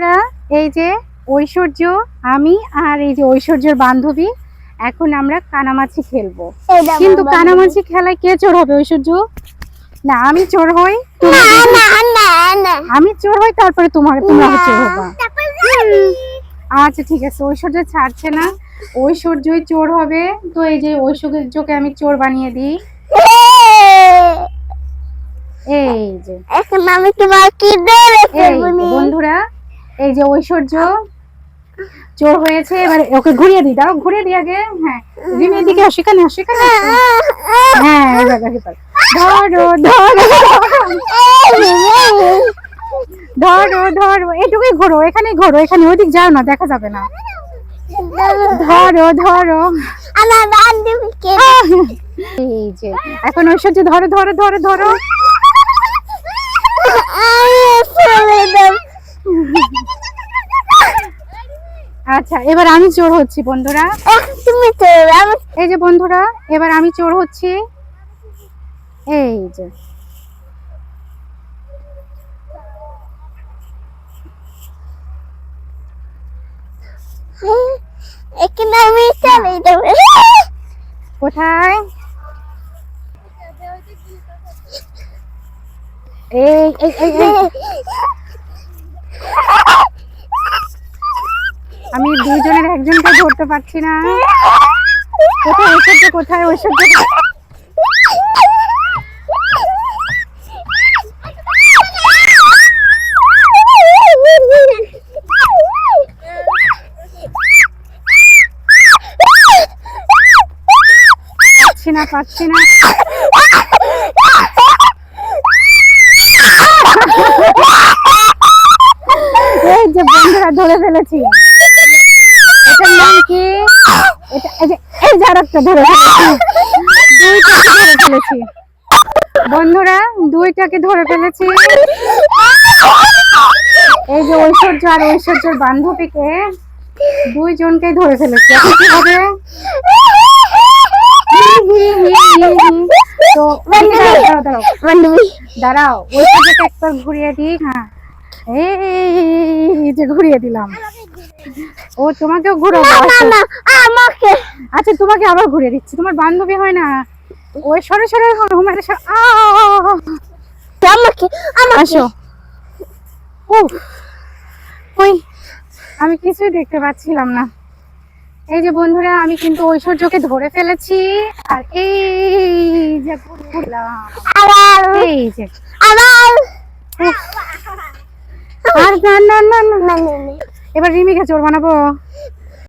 বন্ধুরা এই যে ঐশ্বর্য আমি আর এই যে ঐশ্বর্যের বান্ধবী এখন আমরা কানামাছি খেলব। কিন্তু কানামাছি খেলায় কে চোর হবে ঐশ্বর্য? না আমি চোর হই আমি চোর হই তারপরে তোমার তোমরা চোর হবা। আচ্ছা ঠিক আছে ঐশ্বর্য ছাড়ছে না। ঐশ্বর্যই চোর হবে। তো এই যে ঐশ্বর্যকে আমি চোর বানিয়ে দিই। এই যে। এখন আমি তোমার কি দেবে এই যে বন্ধুরা এই যে ঐশ্বর্য চোর হয়েছে এবার ওকে ঘুরিয়ে দিই দাও ঘুরিয়ে দিই আগে হ্যাঁ রিমি এদিকে আসো এখানে আসো এখানে হ্যাঁ তো। ধরো ধরো ধরো ধরো এটুকুই ঘোরো এখানেই ঘোরো এখানে ওইদিক যাও না দেখা যাবে না। ধরো ধরো। আমার বান্ধবীকে। এই যে এখন ঐশ্বর্য ধরো ধরো ধরো ধরো আমি ফেলে দেব আচ্ছা এবার আমি চোর হচ্ছি বন্ধুরা। তুমি এই যে বন্ধুরা এবার আমি চোর হচ্ছি। এই যে। এখানে আমি চলে দেব কোথায়? এই এই এই এই। আমি দুইজনের একজনকে ধরতে পারছি না। কোথায় ঐশ্বর্য কোথায় ঐশ্বর্য পাচ্ছি না পাচ্ছি না। এই যে বন্ধুরা, ধরে ফেলেছি। এটার নাম কি? ধরে ফেলেছি। বন্ধুরা দুইটাকে ধরে ফেলেছি। এই যে ঐশ্বর্য আর ঐশ্বর্যের বান্ধবীকে দুইজনকে ধরে ফেলেছি। এখন দাঁড়াও, দাঁড়াও, দাঁড়াও। ঘুরিয়ে দিই হ্যাঁ। এই যে ঘুরিয়ে দিলাম। ও তোমাকেও ঘুরো না না আমাকে আচ্ছা তোমাকে আবার ঘুরিয়ে দিচ্ছি তোমার বান্ধবী হয় না ওই সরে সরে হুমারে সরে! আমাকে আসো উফ, ওই আমি কিছুই দেখতে পাচ্ছিলাম না এই যে বন্ধুরা আমি কিন্তু ঐশ্বর্যকে ধরে ফেলেছি আর এই যে এই যে আর না না না না এবার রিমিকে চোর বানাবো?